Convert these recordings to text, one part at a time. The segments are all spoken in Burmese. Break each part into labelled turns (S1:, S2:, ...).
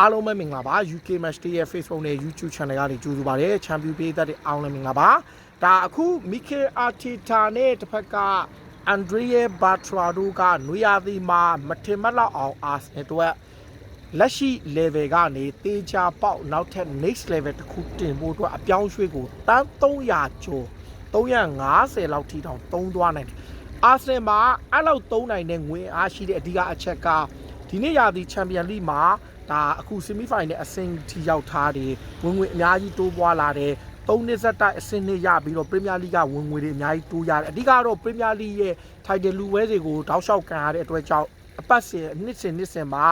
S1: အားလုံးပဲမင်္ဂလာပါ UK Match Day ရဲ့ Facebook နဲ့ YouTube Channel ကနေကြိုဆိုပါရစေချန်ပီယံပေးသက်တဲ့အားလုံးမင်္ဂလာပါဒါအခု Mikel Arteta နဲ့တစ်ဖက်က Andrea Bertrado ကနွေရာသီမှာမထင်မှတ်လောက်အောင် Arsenal တို့လက်ရှိ level ကနေတေချာပေါက်နောက်ထပ် next level တစ်ခုတင်ဖို့အတွက်အပြောင်းရွှေ့ကိုတန်း300ကျော်350လောက်ထိတောင်သုံးသွားနိုင်တယ်အာဆင်မှာအဲ့လောက်သုံးနိုင်တဲ့ငွေအားရှိတဲ့အဓိကအချက်ကဒီနေ့ရာသီချန်ပီယံလိမှာ ဒါအခု semi final အဆင့်ထိရောက်ထားတယ်ဝင်ငွေအများကြီးတိုးပွားလာတယ်သုံးနှစ်ဆက်တိုက်အဆင့်နှစ်ရပြီးတော့ပရီးမီးယားလိဂ်ကဝင်ငွေတွေအများကြီးတိုးရတယ်အဓိကတော့ပရီးမီးယားလိဂ်ရဲ့ title လူဝဲတွေကိုတောက်လျှောက်ကန်ရတဲ့အတွက်ကြောင့်အပတ်စဉ်နှစ်စဉ်နှစ်စဉ်မှာ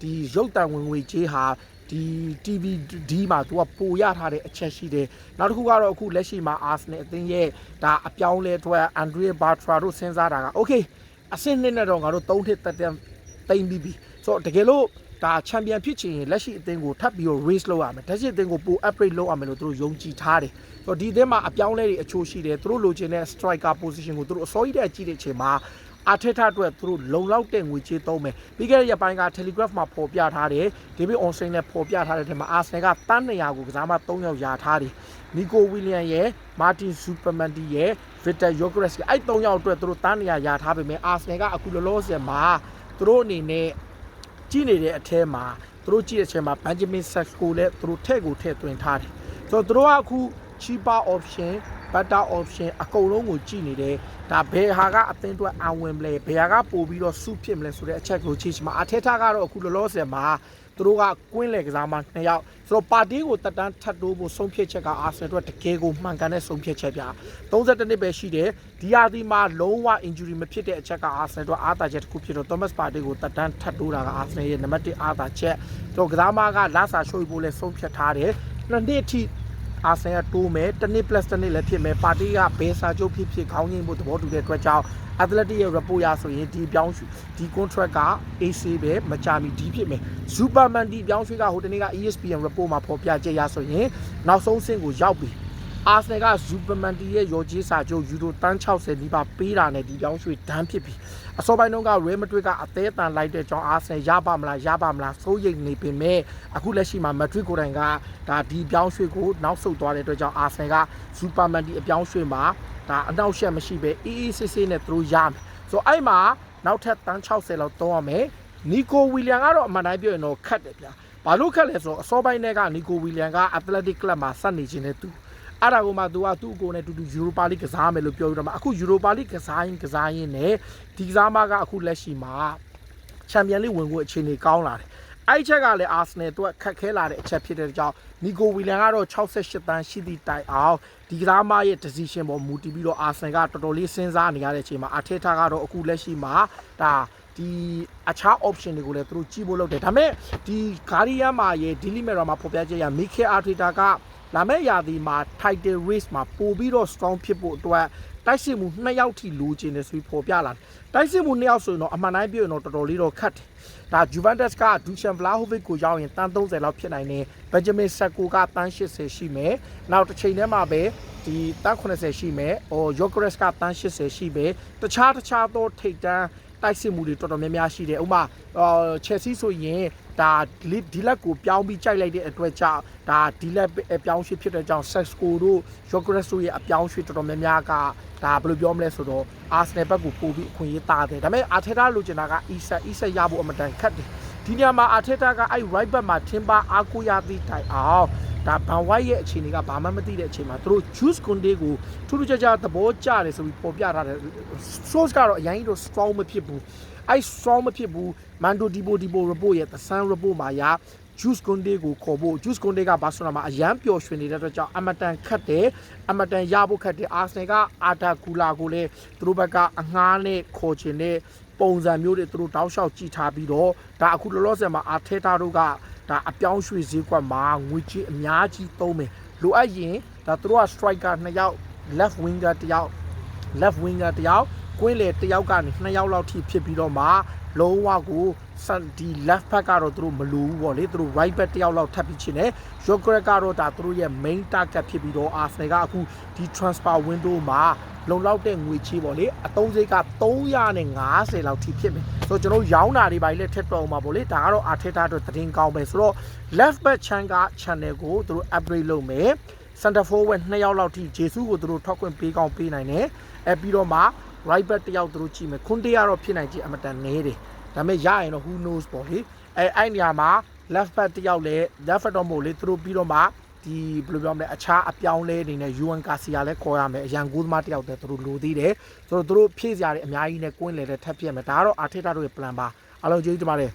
S1: ဒီရုပ်တံဝင်ငွေကြေးဟာဒီ TV D မှာသူကပိုရထားတဲ့အချက်ရှိတယ်နောက်တစ်ခုကတော့အခုလက်ရှိမှာ Arsenal အသင်းရဲ့ဒါအပြောင်းလဲအတွက် Andrea Bartra တို့စဉ်းစားတာက okay အဆင့်နှစ်နဲ့တော့ငါတို့၃နှစ်တက်တက်တိမ့်ပြီးပြီဆိုတော့တကယ်လို့ ဒါချန်ပီယံဖြစ်ချင်ရင်လက်ရှိအသင်းကိုထပ်ပြီးတော့ race လုပ်ရမယ်။ဒါရှိအသင်းကိုပို upgrade လုပ်ရမယ်လို့သူတို့ယုံကြည်ထားတယ်။ဆိုတော့ဒီအသင်းမှာအပြောင်းလဲတွေအချို့ရှိတယ်။သူတို့လိုချင်တဲ့ striker position ကိုသူတို့အစောကြီးတဲ့အကြည့်တဲ့အချိန်မှာအာထက်ထအတွက်သူတို့လုံလောက်တဲ့ငွေကြေးသုံးမယ်။ပြီးခဲ့တဲ့ရက်ပိုင်းက Telegraph မှာပေါ်ပြထားတယ်။ David Onsen နဲ့ပေါ်ပြထားတဲ့ထဲမှာ Arsenal ကတန်း200ကိုကစားမ3ယောက်ယာထားတယ်။ Nico William ရဲ့ Martin Supermandi ရဲ့ Victor Gyökeres ရဲ့အဲ့3ယောက်အတွက်သူတို့တန်း200ယာထားပေမဲ့ Arsenal ကအခုလောလောဆယ်မှာသူတို့အနေနဲ့ ကြည့်နေတဲ့အထဲမှာသူတို့ကြည့်တဲ့အချိန်မှာ Benjamin Sesko လည်းသူတို့ထည့်ကိုထည့်သွင်းထားတယ်ဆိုတော့သူတို့ကအခု cheaper option better option အကုန်လုံးကိုကြည့်နေတယ်ဒါဘယ်ဟာကအသင်းအတွက်အဝင်မလဲဘယ်ဟာကပို့ပြီးတော့စုဖြစ်မလဲဆိုတဲ့အချက်ကိုကြည့်ချင်မှာအထက်ထကတော့အခုလောလောဆယ်မှာသူတို့ကကွင်းလေကစားမနှစ်ယောက်ဆိုတော့ပါတီကိုတက်တန်းထပ်တိုးဖို့ဆုံးဖြတ်ချက်ကအာဆင်အတွက်တကယ်ကိုမှန်ကန်တဲ့ဆုံးဖြတ်ချက်ပြ32နှစ်ပဲရှိတယ်ဒီဟာဒီမှာလုံးဝ injury မဖြစ်တဲ့အချက်ကအာဆင်အတွက်အားသာချက်တစ်ခုဖြစ်တော့ Thomas Partey ကိုတက်တန်းထပ်တိုးတာကအာဆင်ရဲ့နံပါတ်1အားသာချက်တော့ကစားမကလာစာရှိုးဖို့လဲဆုံးဖြတ်ထားတယ်နှစ်နှစ်ထိ အာဆင်ကတိုးမယ်တစ်နှစ် plus တစ်နှစ်လည်းဖြစ်မယ်ပါတီကဘယ်စာချုပ်ဖြစ်ဖြစ်ခေါင်းငိမ့်ဖို့သဘောတူတဲ့အတွက်ကြောင့် athletic ရဲ့ report ရဆိုရင်ဒီပြောင်းရွှေ့ဒီ contract က AC ပဲမကြမီဒီဖြစ်မယ် superman ဒီပြောင်းရွှေ့ကဟိုတနေ့က ESPN report မှာဖော်ပြချက်ရဆိုရင်နောက်ဆုံးဆင့်ကိုရောက်ပြီ Arsenal က Superman တီရဲ့ရော်ကြီးစာချုပ်ယူရိုတန်း60နီးပါးပေးတာနဲ့ဒီပြောင်းရွှေ့ဒန်းဖြစ်ပြီအစောပိုင်းတုန်းက Real Madrid ကအသေးအတန်လိုက်တဲ့ကြောင်း Arsenal ရပါမလားရပါမလားစိုးရိမ်နေပေမဲ့အခုလက်ရှိမှာ Madrid ကိုယ်တိုင်ကဒါဒီပြောင်းရွှေ့ကိုနောက်ဆုတ်သွားတဲ့အတွက်ကြောင့် Arsenal က Superman တီအပြောင်းရွှေ့မှာဒါအနောက်ရှက်မရှိပဲအေးအေးဆေးဆေးနဲ့သူတို့ရမယ်ဆိုတော့အဲ့မှာနောက်ထပ်တန်း60လောက်သုံးရမယ်နီကိုဝီလျံကတော့အမှန်တိုင်းပြောရင်တော့ခတ်တယ်ဗျာဘာလို့ခတ်လဲဆိုတော့အစောပိုင်းတွေကနီကိုဝီလျံက Athletic Club မှာစနေခြင်းနဲ့သူ အဲ့ဒါကိုမှသူကသူ့အကိုနဲ့တူတူယူရိုပါလိကစားမယ်လို့ပြောပြီးတော့မှအခုယူရိုပါလိကစားရင်ကစားရင်နဲ့ဒီကစားမကအခုလက်ရှိမှာချန်ပီယံလိဝင်ကိုအခြေအနေကောင်းလာတယ်အဲ့ချက်ကလည်းအာဆနယ်အတွက်ခက်ခဲလာတဲ့အချက်ဖြစ်တဲ့ကြောင့်နီကိုဝီလန်ကတော့68တန်းရှိသည့်တိုင်အောင်ဒီကစားမရဲ့ decision ပေါ်မူတည်ပြီးတော့အာဆန်ကတော်တော်လေးစဉ်းစားနေရတဲ့အချိန်မှာအာထေတာကတော့အခုလက်ရှိမှာဒါဒီအခြား option တွေကိုလည်းသူတို့ကြည့်ဖို့လုပ်တယ်ဒါပေမဲ့ဒီဂါရီယန်မာရဲ့ daily mirror မှာဖော်ပြချက်ရမီခဲအာထေတာက လာမယ့်ရာသီမှာ title race မှာပို့ပြီးတော့ strong ဖြစ်ဖို့အတွက်တိုက်စစ်မှုနှစ်ယောက်ထိလိုချင်တယ်ဆိုပြီးဖော်ပြလာတယ်တိုက်စစ်မှုနှစ်ယောက်ဆိုရင်တော့အမှန်တိုင်းပြောရင်တော့တော်တော်လေးတော့ခတ်တယ်ဒါ Juventus က Dusan Vlahovic ကိုရောက်ရင်တန်း30လောက်ဖြစ်နိုင်တယ် Benjamin Sesko ကတန်း80ရှိမယ်နောက်တစ်ချိန်တည်းမှာပဲဒီတန်း80ရှိမယ်ဟို Jokeres ကတန်း80ရှိမယ်တခြားတခြားသောထိပ်တန်းတိုက်စစ်မှုတွေတော်တော်များများရှိတယ်ဥပမာအော် Chelsea ဆိုရင် ဒါဒီလက်ကိုပြောင်းပြီးကြိုက်လိုက်တဲ့အတွက်ကြောင့်ဒါဒီလက်ပြောင်းရွှေ့ဖြစ်တဲ့ကြောင့် Sesko တို့ Jokeres တို့ရဲ့အပြောင်းရွှေ့တော်တော်များများကဒါဘယ်လိုပြောမလဲဆိုတော့ Arsenal ဘက်ကိုပို့ပြီးအခွင့်အရေးတာတယ်ဒါပေမဲ့ Arteta လိုချင်တာက Isa Isa ရဖို့အမတန်ခက်တယ်ဒီနေရာမှာ Arteta ကအဲ့ right back မှာ Timber အားကိုရသည့်တိုင်အောင် ဒါဘန်ဝိုက်ရဲ့အခြေအနေကဘာမှမသိတဲ့အချိန်မှာသူတို့ Juice Conde ကိုထူးထူးခြားခြားသဘောကျတယ်ဆိုပြီးပေါ်ပြထားတယ် source ကတော့အရင်ကတော့ strong မဖြစ်ဘူးအဲ့ strong မဖြစ်ဘူး Mando Dibo Dibo report ရဲ့ The Sun report မှာရာ Juice Conde ကိုခေါ်ဖို့ Juice Conde ကဘာဆိုတော့မှာအရန်ပျော်ရွှင်နေတဲ့အတွက်ကြောင့်အမတန်ခတ်တယ်အမတန်ရဖို့ခတ်တယ် Arsenal ကအာတာကူလာကိုလည်းသူတို့ဘက်ကအငှားနဲ့ခေါ်ချင်တဲ့ပုံစံမျိုးတွေသူတို့တောက်လျှောက်ကြည့်ထားပြီးတော့ဒါအခုလောလောဆယ်မှာအာထေတာတို့က ဒါအပြောင်းရွှေ့ဈေးကွက်မှာငွေကြီးအများကြီးသုံးမယ်လိုအပ်ရင်ဒါသူတို့က striker နှစ်ယောက် left winger တစ်ယောက် left winger တယောက်ကွင်းလေတယောက်ကနေ2ယောက်လောက်ထိဖြစ်ပြီးတော့မှ လုံးဝကိုစန်ဒီ left back ကတော့သူတို့မလိုဘူးပေါ့လေသူတို့ right back တယောက်လောက်ထပ်ပြီးချင်းတယ် Yogret ကတော့ဒါသူတို့ရဲ့ main target ဖြစ်ပြီးတော့ Arsenal ကအခုဒီ transfer window မှာလုံလောက်တဲ့ငွေချေးပေါ့လေအသုံးစိတ်က350လောက်ထိဖြစ်မယ်ဆိုတော့ကျွန်တော်ရောင်းတာတွေပါလေထက်တော့မှာပေါ့လေဒါကတော့ Arteta အတွက်သတင်းကောင်းပဲဆိုတော့ left back chan က channel ကိုသူတို့ upgrade လုပ်မယ် center forward 2ယောက်လောက်ထိဂျေဆုကိုသူတို့ထောက်ခွင့်ပေးကောင်းပေးနိုင်တယ်အဲပြီးတော့မှ right back တစ်ယောက်သူတို့ကြည့်မယ်ခွန်တေကတော့ဖြစ်နိုင်ကြအမတန်နေတယ်ဒါပေမဲ့ရရင်တော့ who knows ပေါ့လေအဲအဲ့နေရာမှာ left back တစ်ယောက်လည်း left back တော့မဟုတ်လေသူတို့ပြီးတော့မှဒီဘယ်လိုပြောမလဲအခြားအပြောင်းလဲအနေနဲ့ UN Garcia လည်းခေါ်ရမယ်အရန်ကိုးသမားတစ်ယောက်တည်းသူတို့လိုသေးတယ်ဆိုတော့သူတို့ဖြည့်စရာတွေအများကြီးနဲ့ကွင်းလေတဲ့ထပ်ပြည့်မယ်ဒါကတော့ Arteta တို့ရဲ့ plan ပါအားလုံးကျေးဇူးတင်ပါတယ်